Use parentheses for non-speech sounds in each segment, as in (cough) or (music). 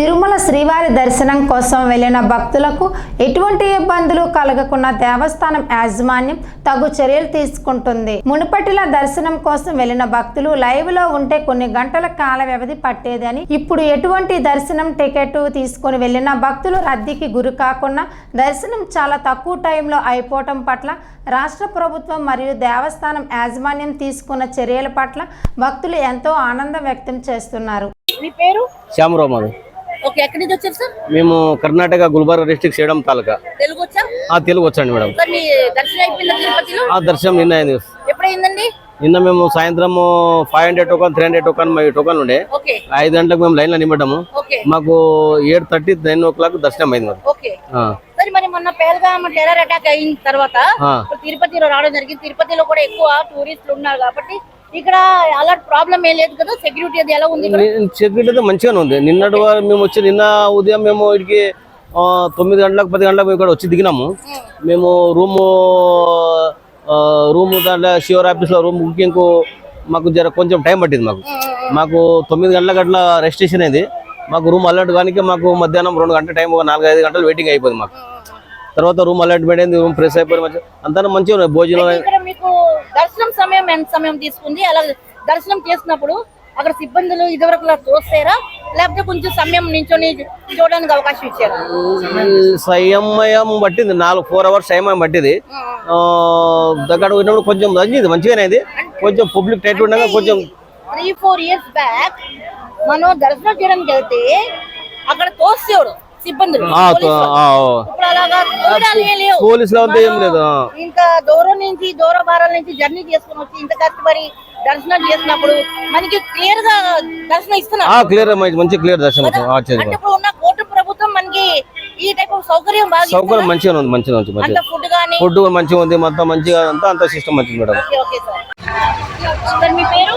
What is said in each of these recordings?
తిరుమల శ్రీవారి దర్శనం కోసం వెళ్ళిన భక్తులకు ఎటువంటి ఇబ్బందులు కలగకుండా దేవస్థానం యాజమాన్యం తగు చర్యలు తీసుకుంటుంది. మునుపటిలా దర్శనం కోసం వెళ్ళిన భక్తులు లైవ్లో ఉంటే కొన్ని గంటల కాల వ్యవధి పట్టేదని ఇప్పుడు ఎటువంటి దర్శనం టికెట్ తీసుకొని వెళ్ళిన భక్తులు రద్దీకి గురి కాకుండా దర్శనం చాలా తక్కువ టైంలో అయిపోవటం పట్ల రాష్ట్ర ప్రభుత్వం మరియు దేవస్థానం యాజమాన్యం తీసుకున్న చర్యల పట్ల భక్తులు ఎంతో ఆనందం వ్యక్తం చేస్తున్నారు. మీ పేరు? శ్యామరావు ఓకే ఎక్కడి నుంచి వచ్చారు సార్? మేము కర్ణాటక గుల్బర్గా డిస్ట్రిక్ట్ సేడం తాలూకా. తెలుగు వచ్చా ఆ తెలుగు వచ్చండి మేడం. సార్ మీ దర్శనం అయిపోయిందా తిరుపతిలో? ఆ దర్శనం నిన్న అయింది. ఎప్పుడైందండి? నిన్న మేము సాయంత్రం five hundred token three hundred token మా టోకన్ ఉండే. ఐదు గంటలకు మేము లైన్లో నింపడము. మాకు ఏడు థర్టీ నైన్ ఓ క్లాక్ దర్శనం అయింది మరి సరే మరి మొన్న పేల్గామ్ టెర్రర్ అటాక్ అయిన తర్వాత తిరుపతిలో రావడం జరిగింది. తిరుపతిలో కూడా ఎక్కువ టూరిస్టులు ఉన్నారు కాబట్టి ఇక్కడ అలాంటి ప్రాబ్లం ఏం లేదు కదా? సెక్యూరిటీ అది ఎలా ఉంది? సెక్యూరిటీ అయితే మంచిగానే ఉంది. నిన్నటి మేము వచ్చి నిన్న ఉదయం మేము ఇక్కడికి తొమ్మిది గంటలకు పది గంటలకు ఇక్కడ వచ్చి దిగినాము. మేము రూము రూమ్ దాంట్లో శివర్ ఆఫీస్లో రూమ్ బుకింగ్కు మాకు జర కొంచెం టైం పట్టింది మాకు. మాకు తొమ్మిది గంటల గంటల రెజిస్ట్రేషన్ అయింది. మాకు రూమ్ అలర్ట్ కానీ మాకు మధ్యాహ్నం రెండు గంటల టైం ఒక నాలుగు ఐదు గంటలు వెయిటింగ్ అయిపోయింది మాకు. తర్వాత రూమ్ అలర్ట్మెంట్ అయింది రూమ్ ఫ్రెష్ అయిపోయింది మంచిగా అంతా మంచిగా ఉన్నాయి భోజనం మీకు దర్శనం సమయం ఎంత సమయం తీసుకుంది? అలా దర్శనం చేసినప్పుడు అక్కడ సిబ్బందులు ఇదివరకు చూస్తారా లేకపోతే కొంచెం సమయం నించొని చూడడానికి అవకాశం ఇచ్చారా? సమయం పట్టింది నాలుగు ఫోర్ అవర్స్ సమయం పట్టింది. దగ్గర పోయినప్పుడు కొంచెం తగ్గింది మంచిగానే అయింది. కొంచెం పబ్లిక్ టైట్ ఉండగా కొంచెం త్రీ ఫోర్ ఇయర్స్ బ్యాక్ మనం దర్శనం చేయడానికి వెళ్తే అక్కడ తోసేవాడు. సిబ్బందులు. ఆ, పోలీసులు. ఏం అంతా లేదు. ఇంకా దూరం నుంచి దూర భారాల నుంచి జర్నీ చేసుకుని వచ్చి ఇంత కష్టపడి దర్శనం చేసినప్పుడు మనకి క్లియర్గా దర్శనం ఆ ఇస్తున్నారు క్లియర్ మంచి క్లియర్ దర్శనం ఇప్పుడు ఉన్న కోర్టు ప్రభుత్వం మనకి ఈ టైప్ సౌకర్యం బాగా సౌకర్యం మంచిగా ఉంది మంచిగా ఉంది అంత మంచిగా ఫుడ్ కానీ ఫుడ్ కూడా మంచిగా ఉంది మొత్తం మంచిగా అంతా అంత సిస్టమ్ మంచిది మేడం. Okay okay sir. మీ పేరు?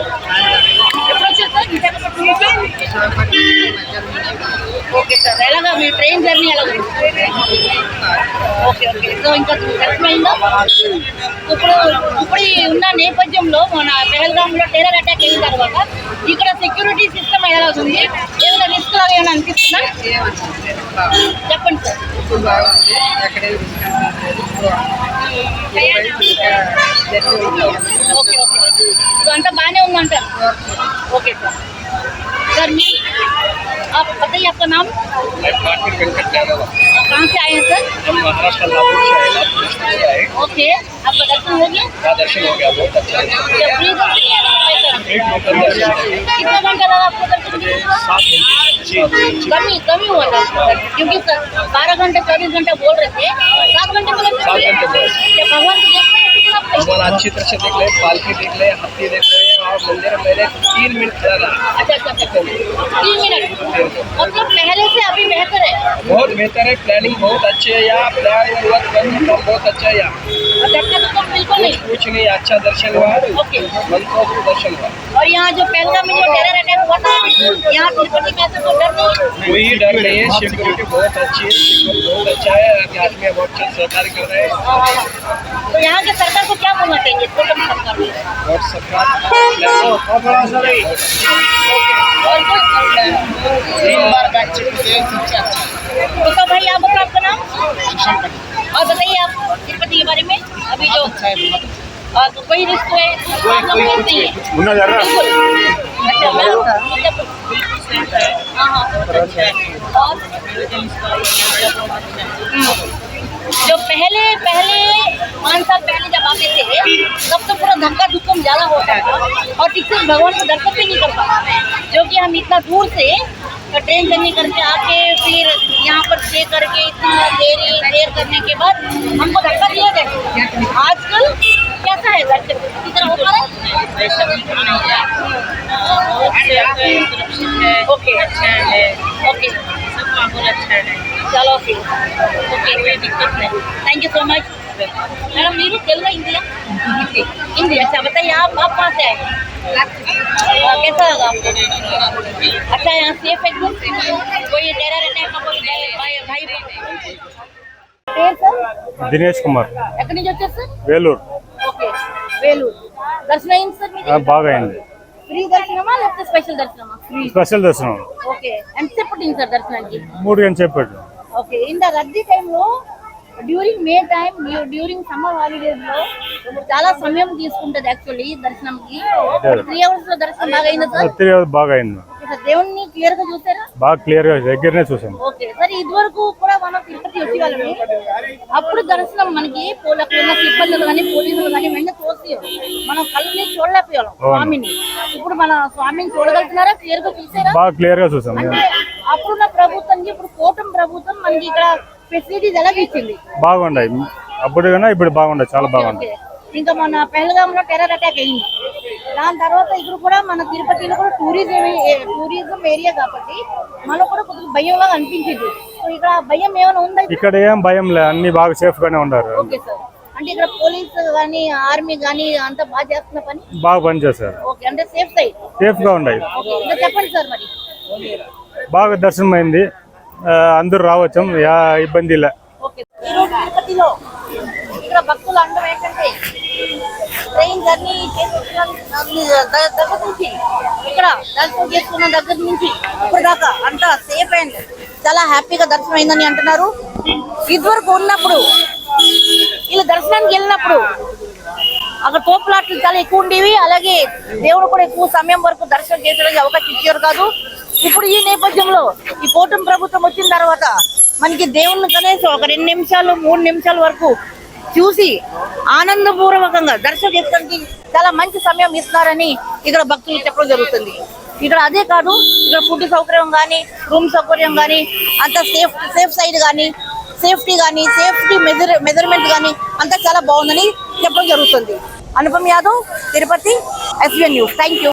ఎప్పుడు వచ్చారు సార్? ఓకే సార్ ఎలాగా మీ ట్రైన్ జర్నీ ఎలా ఉంది? ఓకే ఓకే సో ఇంకా ఇప్పుడు ఇప్పుడు ఉన్న నేపథ్యంలో మన పెహల్గాంలో టెర్రర్ అటాక్ అయిన తర్వాత ఇక్కడ సెక్యూరిటీ సిస్టమ్ ఎలా ఉంది? ఏమైనా రిస్క్ లాగా ఏమైనా అనిపిస్తుందా? చెప్పండి సార్ ఓకే ఓకే సో అంతా బాగానే ఉందంటారు? ఓకే సార్ गर्मी। आप बताइए आपका नाम? कहाँ से आए हैं सर? हम महाराष्ट्र ओके आपका दर्शन हो गया? अच्छा, कितना घंटा लगा आपको दर्शन कमी कमी हुआ था क्योंकि बारह घंटे चौबीस घंटा बोल रहे थे। सात घंटे में भगवान को देखते हैं? अच्छी तरह से देख ले पालकी देख ले हाथी देख ले मंदिर मेरे तीन मिनट लगा अच्छा अच्छा अच्छा तीन मिनट। मतलब पहले से अभी बेहतर है? बहुत बेहतर है प्लानिंग बहुत अच्छी है यहाँ प्लान बहुत अच्छा है यहाँ। और तो बिल्कुल नहीं। कुछ नहीं अच्छा दर्शन हुआ। ओके। मन को दर्शन हुआ। और यहाँ जो पहलगाम में जो टेरर अटैक हुआ था यहाँ तिरुपति में ऐसा कोई डर नहीं है? कोई डर नहीं है सिक्योरिटी बहुत अच्छी है बहुत अच्छा है आदमी बहुत अच्छा सहकारी कर रहे हैं। तो यहाँ के सरकार को क्या बोलना चाहिए? टोटल सरकार और सरकार और कोई तीन बार तो भाई आप बताओ आपका नाम? और बताइए आप तिरुपति के बारे में अभी जो और तो कोई रिस्क है प्रॉब्लम कोई नहीं है बिल्कुल। अच्छा। मतलब हाँ। हाँ और जो पहले पहले पाँच साल पहले जब आते थे तब तो पूरा धक्का धुक्कम ज़्यादा होता था। और ठीक भगवान को दर्शन भी नहीं कर पाते जो कि हम इतना दूर से ट्रेन जर्नी करके आके फिर यहाँ पर स्टे करके इतना देरी देर करने के बाद हमको धक्का दिया जाए आजकल कैसा है दर्शन किस तरह हो? पा रहा है ओके। अच्छा है ओके। सब माहौल अच्छा है। चलो फिर ओके। कोई दिक्कत नहीं। Thank you so much madam मेरी तेलुगु हिंदी है हिंदी (laughs) अच्छा बताइए आप आप कहाँ से आए? कैसा लगा आपको अच्छा यहाँ सेफ एकदम कोई टेरर अटैक का कोई भाई भाई भाई పేరు సార్ దినేష్ కుమార్ ఎక్కడి నుంచి వచ్చారు సార్ వేలూరు ఓకే వేలూరు దర్శనం అయింది సార్ మీది ఆ, బాగా అయింది ఫ్రీ దర్శనమా లేకపోతే స్పెషల్ దర్శనమా స్పెషల్ దర్శనం ఓకే ఎంతసేపు పట్టింది సార్ దర్శనానికి మూడు గంటలు చెప్పాడు ఓకే ఇంత రద్దీ టైంలో during May time during summer హాలిడేస్లో చాలా సమయం తీసుకుంటది యాక్చువల్లీ దర్శనంకి. త్రీ అవర్స్లో దర్శనం బాగా అయిందా సార్? త్రీ అవర్స్ బాగా అయింది. దేవుణ్ణి క్లియర్గా చూసారా? బాగా క్లియర్గా దగ్గరనే చూసాను. ఓకే సార్ ఇదివరకు కూడా మనం తిరుపతి వచ్చి వాళ్ళని అప్పుడు దర్శనం మనకి అక్కడ ఉన్న సిబ్బందులు కానీ పోలీసులు కానీ వెంటనే చూసి మనం కళ్ళని చూడలేకపోయాం స్వామిని. ఇప్పుడు మన స్వామిని చూడగలుగుతున్నారా? క్లియర్గా చూసారా? బాగా క్లియర్గా చూసాం. అప్పుడున్న ప్రభుత్వానికి ఇప్పుడు కూటమి ప్రభుత్వం మనకి ఇక్కడ ఫెసిలిటీస్ ఎలా ఇచ్చింది? బాగుండాయి. అప్పుడు కన్నా ఇప్పుడు బాగుండాయి. చాలా బాగుంది. ఇంకా మన పెహల్గామ్లో టెర్రర్ అటాక్ అయింది. దాని తర్వాత ఇప్పుడు కూడా మన తిరుపతిలో కూడా టూరిజం టూరిజం ఏరియా కాబట్టి మనకు కూడా కొద్దిగా భయంగా అనిపించింది. సో ఇక్కడ భయం ఏమైనా ఉందా? ఇక్కడ ఏం భయం లే. అన్ని బాగా సేఫ్ గానే ఉన్నారు. Okay sir. అంటే ఇక్కడ పోలీస్ కానీ ఆర్మీ కానీ అంతా బాగా చేస్తున్న పని? బాగా పనిచేశారు. ఓకే అంటే సేఫ్ సైడ్ సేఫ్గా ఉన్నాయి చెప్పండి సార్ మరి. బాగా దర్శనం అయింది అందరూ రావచ్చు. యా ఇబ్బంది లే ఇక్కడ భక్తుల అందం ఏంటంటే ట్రైన్ జర్నీ దగ్గర నుంచి ఇక్కడ దర్శనం చేసుకున్న దగ్గర నుంచి ఇప్పటిదాకా అంతా సేఫ్ అండ్ చాలా హ్యాపీగా దర్శనం అయిందని అంటున్నారు. ఇదివరకు ఉన్నప్పుడు వీళ్ళు దర్శనానికి వెళ్ళినప్పుడు అక్కడ తోపులాట్లు చాలా ఎక్కువ ఉండేవి. అలాగే దేవుడు కూడా ఎక్కువ సమయం వరకు దర్శనం చేసడానికి అవకాశం ఇచ్చారు కాదు. ఇప్పుడు ఈ నేపథ్యంలో ఈ కూటమి ప్రభుత్వం వచ్చిన తర్వాత మనకి దేవుణ్ణి కనీసం ఒక రెండు నిమిషాలు మూడు నిమిషాల వరకు చూసి ఆనందపూర్వకంగా దర్శనం చాలా మంచి సమయం ఇస్తున్నారని ఇక్కడ భక్తులు చెప్పడం జరుగుతుంది. ఇక్కడ అదే కాదు ఇక్కడ ఫుడ్ సౌకర్యం కానీ రూమ్ సౌకర్యం కానీ అంత సేఫ్ సేఫ్ సైడ్ కానీ సేఫ్టీ కానీ సేఫ్టీ మెజర్ మెజర్మెంట్ కానీ అంతా చాలా బాగుందని చెప్పడం జరుగుతుంది. Anupam Yadav Tirupati SBN news. Thank you